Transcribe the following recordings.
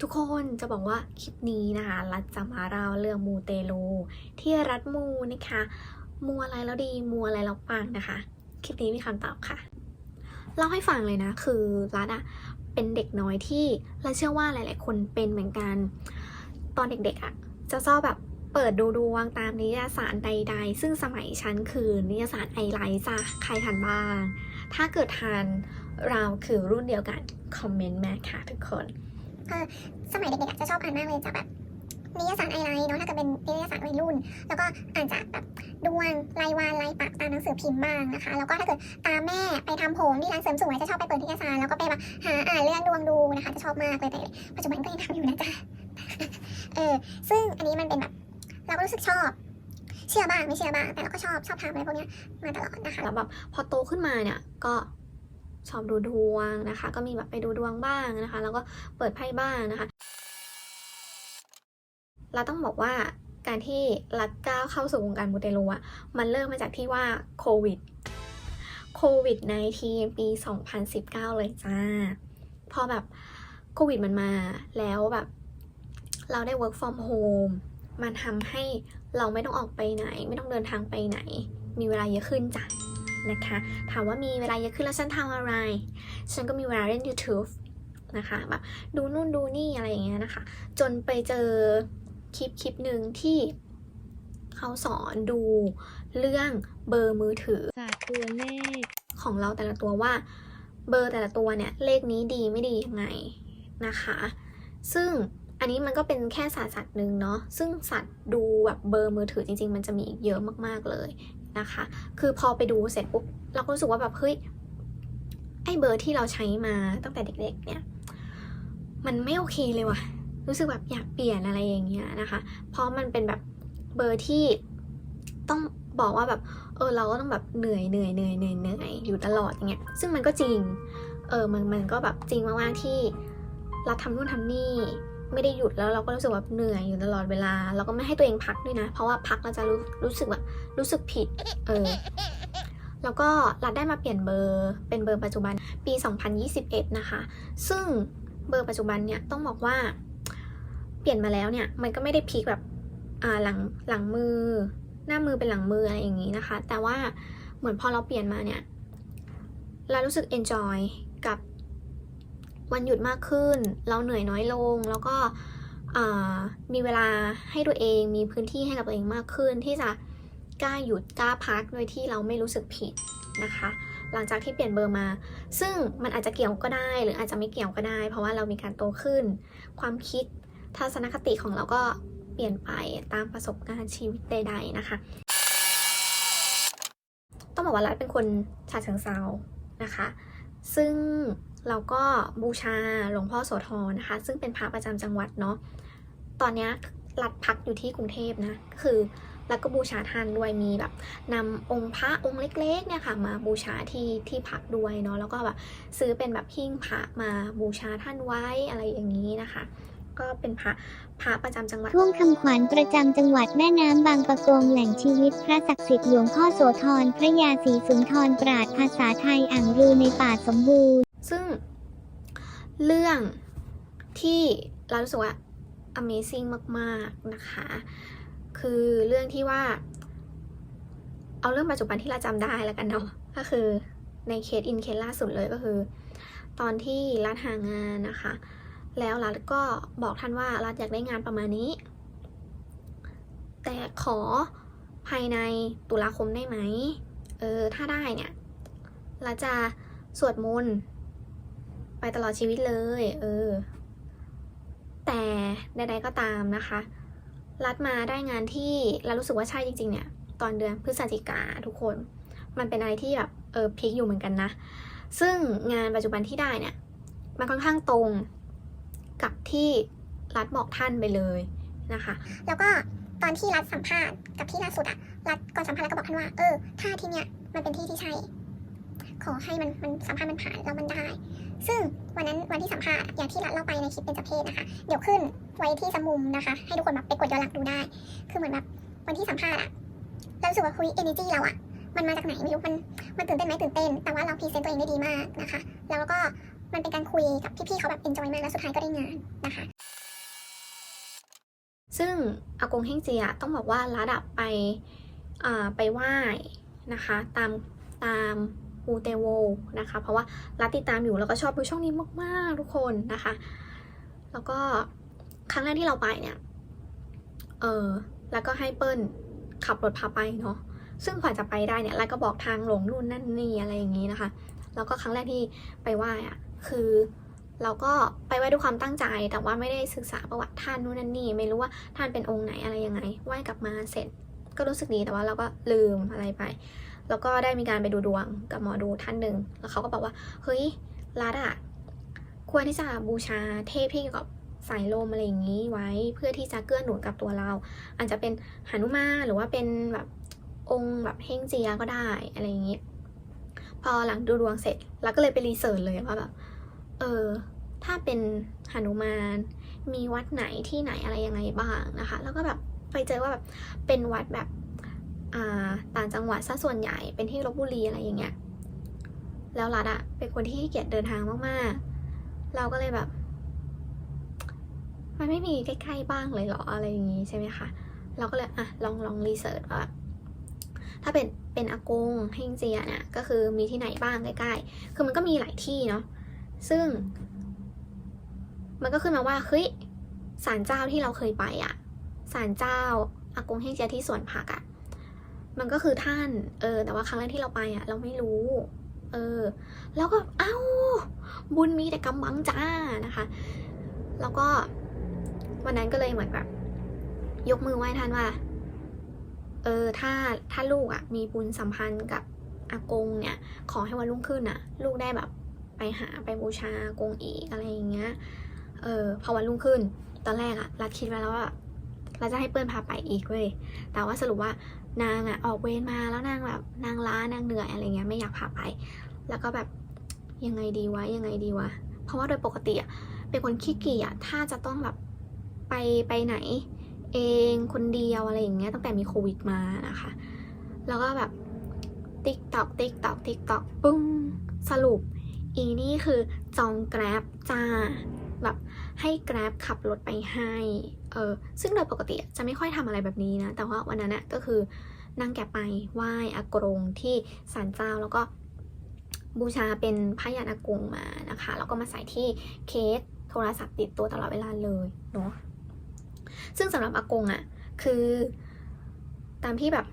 ทุกคนจะบอกว่าคลิปนี้นะคะ รัฐจะมาเล่าเรื่องมูเตลูที่รัฐมูนะคะ มูอะไรแล้วดีมูอะไรแล้วปังนะคะ คลิปนี้มีคำตอบค่ะ เล่าให้ฟังเลยนะ คือรัฐอะเป็นเด็กน้อยที่เราเชื่อว่าหลาย ๆ คนเป็นเหมือนกัน ตอนเด็ก ๆอะจะชอบแบบเปิดดูดวงตามนิยสารใด ๆ ซึ่งสมัยฉันคือนิยสารไอไลท์จ้ะใครทันบ้าง ถ้าเกิดทันเราคือรุ่นเดียวกัน คอมเมนต์มาค่ะทุกคน สมัยเด็กๆจะชอบอ่านมากเลยจะแบบนิยสารไอไลน์เนาะถ้าเกิดเป็นนิยสารวัยรุ่น แล้วก็อ่านจากแบบดวงรายวันรายปักตามหนังสือพิมพ์บ้างนะคะ แล้วก็ถ้าเกิดตามแม่ไปทำผมที่ร้านเสริมสวยจะชอบไปเปิดนิยสารแล้วก็ไปแบบหาอ่านเรื่องดวงดูนะคะจะชอบมากเลยแต่ปัจจุบันก็ยังทำอยู่นะจ๊ะเออซึ่งอันนี้มันเป็นแบบเราก็รู้สึกชอบ เชื่อบ้างไม่เชื่อบ้างแต่เราก็ชอบชอบทำอะไรพวกนี้มาตลอดนะคะแล้วแบบพอโตขึ้นมาเนี่ยก็ ชอบดูดวงนะคะ ก็มีแบบไปดูดวงบ้างนะคะ แล้วก็เปิดไพ่บ้างนะคะ เราต้องบอกว่าการที่รัฐก้าวเข้าสู่วงการมูเตลูอะมันเริ่มมาจากที่ว่าโควิดโควิด19ปี 2019 เลยจ้า พอแบบโควิดมันมาแล้วแบบ เราได้ work from home มันทำให้เราไม่ต้องออกไปไหน ไม่ต้องเดินทางไปไหน มีเวลาเยอะขึ้นจ้ะ นะคะ ถามว่ามีเวลาเยอะขึ้นแล้วฉันทำอะไร ฉันก็มีเวลาเล่น YouTube นะคะแบบดูนู่นดูนี่อะไรอย่างเงี้ยนะคะ จนไปเจอคลิปคลิปหนึ่งที่เขาสอนดูเรื่องเบอร์มือถือศาสตร์ตัวเลขของเราแต่ละตัวว่า เบอร์แต่ละตัวเนี่ยเลขนี้ดีไม่ดียังไงนะคะ ซึ่งอันนี้มันก็เป็นแค่ศาสตร์ศาสตร์หนึ่งเนาะซึ่งสัตว์ดูแบบเบอร์มือถือจริง ๆ มันจะมีอีกเยอะมากๆเลย นะคะ คือพอไปดูเสร็จปุ๊บเราก็รู้สึกว่าแบบเฮ้ยไอ้เบอร์ที่เราใช้มาตั้งแต่เด็กๆเนี่ยมันไม่โอเคเลยว่ะ รู้สึกแบบอยากเปลี่ยนอะไรอย่างเงี้ยนะคะ เพราะมันเป็นแบบเบอร์ที่ต้องบอกว่าแบบเออเราก็ต้องแบบเหนื่อยเหนื่อยเหนื่อยเหนื่อยเหนื่อยอยู่ตลอดอย่างเงี้ย ซึ่งมันก็จริง เออมันมันก็แบบจริงมากๆที่เราทำนู่นทำนี่ ไม่ได้หยุดแล้วเราก็รู้สึกแบบเหนื่อยอยู่ตลอดเวลา เราก็ไม่ให้ตัวเองพักด้วยนะ เพราะว่าพักเราจะรู้รู้สึกแบบรู้สึกผิด เออ แล้วก็รัดได้มาเปลี่ยนเบอร์เป็นเบอร์ปัจจุบันปี 2021 นะคะ ซึ่งเบอร์ปัจจุบันเนี่ยต้องบอกว่า เปลี่ยนมาแล้วเนี่ยมันก็ไม่ได้พลิกแบบอ่าหลังหลังมือ หน้ามือเป็นหลังมืออะไรอย่างนี้นะคะ แต่ว่าเหมือนพอเราเปลี่ยนมาเนี่ยเรารู้สึก enjoy กับ วันหยุดมากขึ้น เราเหนื่อยน้อยลง แล้วก็มีเวลาให้ตัวเอง มีพื้นที่ให้กับตัวเองมากขึ้น ที่จะกล้าหยุดกล้าพักโดยที่เราไม่รู้สึกผิดนะคะ หลังจากที่เปลี่ยนเบอร์มา ซึ่งมันอาจจะเกี่ยวก็ได้ หรืออาจจะไม่เกี่ยวก็ได้ เพราะว่าเรามีการโตขึ้น ความคิดทัศนคติของเราก็เปลี่ยนไปตามประสบการณ์ชีวิตใด ๆ นะคะ ต้องบอกว่ารัฐเป็นคนฉะเชิงเซานะคะ ซึ่ง เราก็บูชาหลวงพ่อโสธรนะคะ ซึ่งเป็นพระประจำจังหวัดเนาะตอนนี้รัฐพักอยู่ที่กรุงเทพนะคือรัฐก็บูชาท่านด้วยมีแบบนำองค์พระองค์เล็กๆเนี่ยค่ะ มาบูชาที่ที่พักด้วยเนาะแล้วก็แบบซื้อเป็นแบบหิ้งพระมาบูชาท่านไว้อะไรอย่างนี้นะคะ ก็เป็นพระพระประจำจังหวัดท่วงคำขวัญประจำจังหวัดแม่น้ำบางปะกงแหล่งชีวิตพระศักดิ์สิทธิ์หลวงพ่อโสธรพระยาศรีสุนทรปราดภาษาไทยอ่างรือในป่าสมบูรณ์ ซึ่งเรื่องที่เรารู้สึกว่า amazing มาก ๆ นะคะ คือเรื่องที่ว่า เอาเรื่องปัจจุบันที่เราจำได้แล้วกันเนาะก็คือในเคสอินเคสล่าสุดเลยก็คือ ตอนที่รัฐหางานนะคะ แล้วรัฐก็บอกท่านว่ารัฐอยากได้งานประมาณนี้ แต่ขอภายในตุลาคมได้ไหมเออถ้าได้เนี่ยรัฐจะสวดมนต์ ไปตลอดชีวิตเลย เออ แต่ใดๆก็ตามนะคะ รัฐมาได้งานที่เรารู้สึกว่าใช่จริง ๆ เนี่ย ตอนเดือนพฤศจิกาทุกคน มันเป็นอะไรที่แบบเออพีคอยู่เหมือนกันนะ ซึ่งงานปัจจุบันที่ได้เนี่ย มันค่อนข้างตรงกับที่รัฐบอกท่านไปเลยนะคะ แล้วก็ตอนที่รัฐสัมภาษณ์กับที่ล่าสุดอะรัฐก่อนสัมภาษณ์แล้วก็บอกท่านว่า เออ ถ้าที่เนี้ยมันเป็นที่ที่ใช่ ขอให้มันมันสัมภาษณ์มันผ่านแล้วมันได้ ซึ่งวันนั้นวันที่สัมภาษณ์อย่างที่รัฐเล่าไปในคลิปเป็นจเพศนะคะ เดี๋ยวขึ้นไว้ที่สมุมนะคะ ให้ทุกคนแบบไปกดย้อนหลังดูได้ คือเหมือนแบบวันที่สัมภาษณ์อะเราสึกว่าคุยเอเนจีเราอะมันมาจากไหนไม่รู้มันมันตื่นเต้นไหมตื่นเต้น แต่ว่าเราพรีเซนต์ตัวเองได้ดีมากนะคะ แล้วก็มันเป็นการคุยกับพี่ๆเขาแบบเอนจอยมากแล้วสุดท้ายก็ได้งานนะคะซึ่งอากงเฮงเจียต้องบอกว่ารัดอะไปไปไหว้นะคะ ตามตาม มูเตโวนะคะ เพราะว่ารัดติดตามอยู่แล้วก็ชอบดูช่องนี้มากๆทุกคนนะคะ แล้วก็ครั้งแรกที่เราไปเนี่ย เออแล้วก็ให้เปิ้ลขับรถพาไปเนาะ ซึ่งกว่าจะไปได้เนี่ยรัดก็บอกทางหลงนู่นนั่นนี่อะไรอย่างนี้นะคะ แล้วก็ครั้งแรกที่ไปไหว้อะคือเราก็ไปไหว้ด้วยความตั้งใจ แต่ว่าไม่ได้ศึกษาประวัติท่านนู่นนั่นนี่ ไม่รู้ว่าท่านเป็นองค์ไหนอะไรยังไง ไหว้กลับมาเสร็จ ก็รู้สึกดีแต่ว่าเราก็ลืมอะไรไป แล้วก็ได้มีการไปดูดวงกับหมอดูท่านหนึ่ง แล้วเขาก็บอกว่า เฮ้ยรัดอะควรที่จะบูชาเทพที่เกี่ยวกับสายลมอะไรอย่างนี้ไว้เพื่อที่จะเกื้อหนุนกับตัวเรา อาจจะเป็นหนุมานหรือว่าเป็นแบบองค์แบบเฮงเจียก็ได้อะไรอย่างนี้ พอหลังดูดวงเสร็จเราก็เลยไปรีเสิร์ชเลยว่าแบบเออถ้าเป็นหนุมานมีวัดไหนที่ไหนอะไรยังไงบ้างนะคะ แล้วก็แบบไปเจอว่าแบบเป็นวัดแบบ ต่างจังหวัดซะส่วนใหญ่เป็นที่ลบบุรีอะไรอย่างเงี้ย แล้วรัดอะเป็นคนที่ขี้เกียจเดินทางมากๆ เราก็เลยแบบ มันไม่มีใกล้ๆบ้างเลยเหรออะไรอย่างงี้ใช่ไหมคะเราก็เลยอะลองลองรีเสิร์ชว่าถ้าเป็นเป็นอากงเฮงเจียเนี่ยก็คือมีที่ไหนบ้างใกล้ๆ คือมันก็มีหลายที่เนาะซึ่ง มันก็ขึ้นมาว่าเฮ้ยศาลเจ้าที่เราเคยไปอะศาลเจ้าอากงเฮงเจียที่สวนผักอะ มันก็คือท่าน เออ แต่ว่าครั้งแรกที่เราไปอะเราไม่รู้ เออ แล้วก็เอ้า บุญมีแต่กำบังจ้านะคะ แล้วก็วันนั้นก็เลยเหมือนแบบยกมือไหว้ท่านว่า เออ ถ้าถ้าลูกอะ่ะ มีบุญสัมพันธ์กับอากงเนี่ย ขอให้วันรุ่งขึ้นอะ่ะ ลูกได้แบบไปหาไปบูชาอากงอีกอะไรอย่างเงี้ย เออ พอวันรุ่งขึ้น ตอนแรกอะรัดคิดไว้แล้วว่าเราจะให้เปิ้ลพาไปอีกเว้ย แต่ว่าสรุปว่า นางอะออกเวรมาแล้วนางแบบนางล้านางเหนื่อยอะไรเงี้ยไม่อยากพาไป แล้วก็แบบยังไงดีวะยังไงดีวะเพราะว่าโดยปกติอะเป็นคนขี้เกียจถ้าจะต้องแบบไปไปไหน เองคนเดียวอะไรอย่างเงี้ยตั้งแต่มีโควิดมานะคะ แล้วก็แบบติ๊กตอกติ๊กตอกติ๊กตอกปึ้งสรุป อีนี่คือจองแกร็บจ้าแบบให้แกร็บขับรถไปให้ เออซึ่งโดยปกติจะไม่ค่อยทำอะไรแบบนี้นะ แต่ว่าวันนั้นน่ะก็คือนั่งแกร็บไปไหว้อากงที่ศาลเจ้าแล้วก็บูชาเป็นพระยานอากงมานะคะ แล้วก็มาใส่ที่เคสโทรศัพท์ติดตัวตลอดเวลาเลยเนาะซึ่งสำหรับอากงอะ่ะคือตามที่แบบ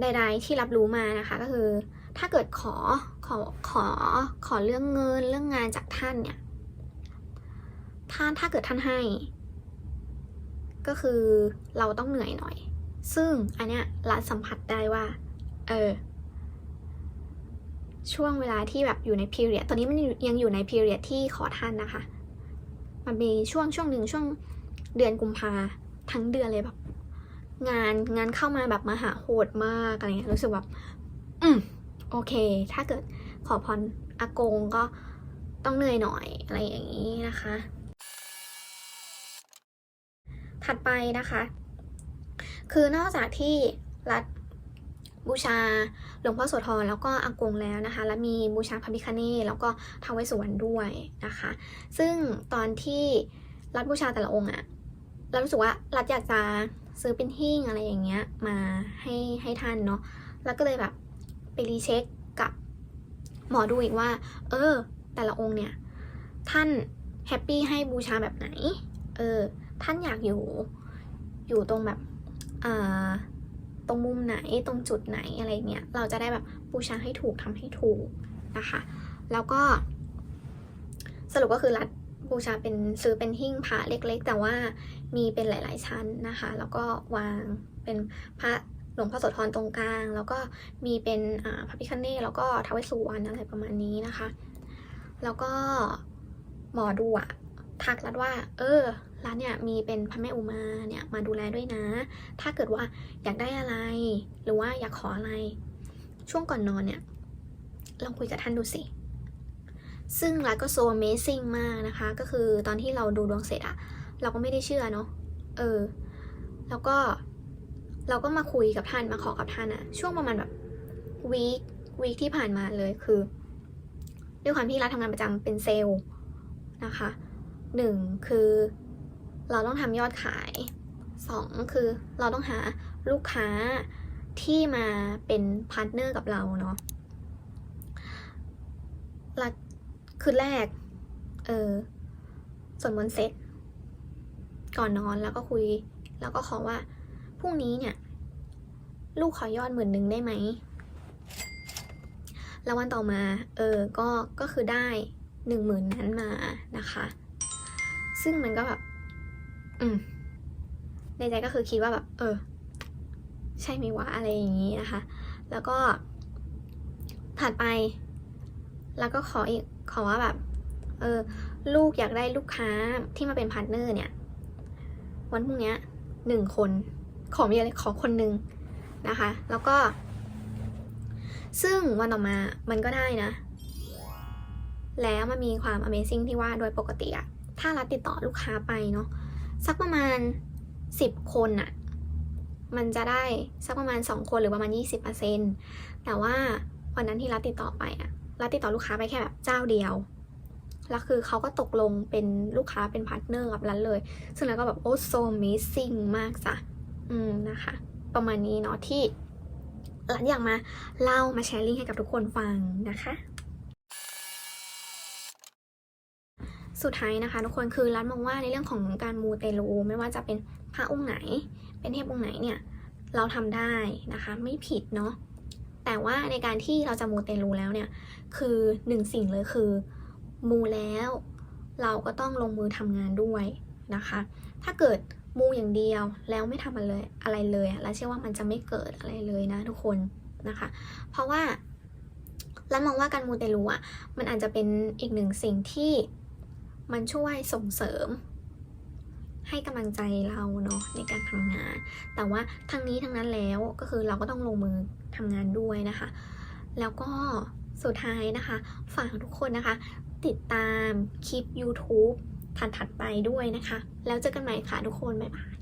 ใด ๆ ที่รับรู้มานะคะก็คือถ้าเกิดขอขอขอขอเรื่องเงินเรื่องงานจากท่านเนี่ยท่านถ้าเกิดท่านให้ ก็คือเราต้องเหนื่อยหน่อย ซึ่งอันเนี้ยรัฐสัมผัสได้ว่า เออ ช่วงเวลาที่แบบอยู่ใน period ตอนนี้มันยังอยู่ใน period ที่ขอท่านนะคะ มันมีช่วงช่วงหนึ่งช่วงเดือนกุมภาทั้งเดือนเลยแบบ งานงานเข้ามาแบบมหาโหดมากอะไรเงี้ยรู้สึกแบบอืมโอเค ถ้าเกิดขอพรอากงก็ต้องเหนื่อยหน่อยอะไรอย่างนี้นะคะ ถัดไปนะคะ คือนอกจากที่รัฐบูชาหลวงพ่อโสธรแล้วก็อากงแล้วนะคะ แล้วมีบูชาพระพิคเนตแล้วก็ท้าวเวสสุวรรณด้วยนะคะ ซึ่งตอนที่รัฐบูชาแต่ละองค์อะเรารู้สึกว่ารัฐอยากจะซื้อเป็นหิ้งอะไรอย่างเงี้ยมาให้ให้ท่านเนาะแล้วก็เลยแบบไปรีเช็คกับหมอดูอีกว่า เออ แต่ละองค์เนี่ย ท่านแฮปปี้ให้บูชาแบบไหน เออ ท่านอยากอยู่อยู่ตรงแบบอ่าตรงมุมไหนตรงจุดไหนอะไรเงี้ยเราจะได้แบบบูชาให้ถูกทำให้ถูกนะคะ แล้วก็ สรุปก็คือรัดบูชาเป็นซื้อเป็นหิ้งพระเล็กๆ แต่ว่ามีเป็นหลาย ๆ ชั้นนะคะ แล้วก็วางเป็นพระหลวงพ่อโสธรตรงกลาง แล้วก็มีเป็นพระพิคเนตแล้วก็ทาวเวสสุวรรณอะไรประมาณนี้นะคะ แล้วก็หมอดูอะทักรัดว่า เออ ร้านเนี่ยมีเป็นพระแม่อุมาเนี่ยมาดูแลด้วยนะ ถ้าเกิดว่าอยากได้อะไร หรือว่าอยากขออะไร ช่วงก่อนนอนเนี่ยลองคุยกับท่านดูสิ ซึ่งรัดก็โซ amazing มากนะคะ ก็คือตอนที่เราดูดวงเสร็จอะเราก็ไม่ได้เชื่อเนาะเออ แล้วก็เราก็มาคุยกับท่านมาขอกับท่านอะช่วงประมาณแบบวีควีคที่ผ่านมาเลยคือ ด้วยความที่รัฐทำงานประจำเป็นเซลล์นะคะหนึ่งคือ เราต้องทำยอดขายสองคือเราต้องหาลูกค้าที่มาเป็นพาร์ทเนอร์กับเราเนาะรัฐคืนแรก เออสวดมนต์เสร็จก่อนนอนแล้วก็คุย แล้วก็ขอว่าพรุ่งนี้เนี่ย ลูกขอยอดหมื่นหนึ่งได้ไหม แล้ววันต่อมา เออ ก็ ก็คือได้หนึ่งหมื่นนั้นมานะคะ ซึ่งมันก็แบบ อืม ในใจก็คือคิดว่าแบบ เออ ใช่ไหมวะอะไรอย่างนี้นะคะ แล้วก็ถัดไป แล้วก็ขออีกขอว่าแบบ เออ ลูกอยากได้ลูกค้าที่มาเป็นพาร์ทเนอร์เนี่ย วันพรุ่งนี้หนึ่งคน ขอมีอะไรขอคนหนึ่งนะคะ แล้วก็ ซึ่งวันต่อมามันก็ได้นะ แล้วมันมีความ Amazing ที่ว่าโดยปกติอะถ้ารัฐติดต่อลูกค้าไปเนาะ สักประมาณ 10 คนอะมันจะได้สักประมาณ 2 คนหรือประมาณ 20%แต่ว่าวันนั้นที่รัฐติดต่อไปอะรัฐติดต่อลูกค้าไปแค่แบบเจ้าเดียว แล้วคือเขาก็ตกลงเป็นลูกค้าเป็นพาร์ทเนอร์กับรัฐเลย ซึ่งแล้วก็แบบโอ้ so amazing มากจ้ะอืมนะคะ ประมาณนี้เนาะที่รันอยากมาเล่ามาแชร์ลิงก์ให้กับทุกคนฟังนะคะ สุดท้ายนะคะทุกคนคือรันมองว่าในเรื่องของการมูเตลูไม่ว่าจะเป็นพระองค์ไหน เป็นเทพองค์ไหนเนี่ยเราทำได้นะคะ ไม่ผิดเนาะแต่ว่าในการที่เราจะมูเตลูแล้วเนี่ยคือหนึ่งสิ่งเลยคือมูแล้ว เราก็ต้องลงมือทำงานด้วยนะคะ ถ้าเกิดมูอย่างเดียวแล้วไม่ทำอะไรเลยอะไรเลยแล้วเชื่อว่ามันจะไม่เกิดอะไรเลยนะทุกคนนะคะ เพราะว่าแล้วมองว่าการมูเตลูอะมันอาจจะเป็นอีกหนึ่งสิ่งที่ มันช่วยส่งเสริม ให้กำลังใจเราเนาะในการทำงาน แต่ว่าทั้งนี้ทั้งนั้นแล้วก็คือเราก็ต้องลงมือทำงานด้วยนะคะ แล้วก็สุดท้ายนะคะ ฝากทุกคนนะคะ ติดตามคลิป YouTube ถัดๆไปด้วยนะคะ แล้วเจอกันใหม่ค่ะทุกคน บ๊ายบาย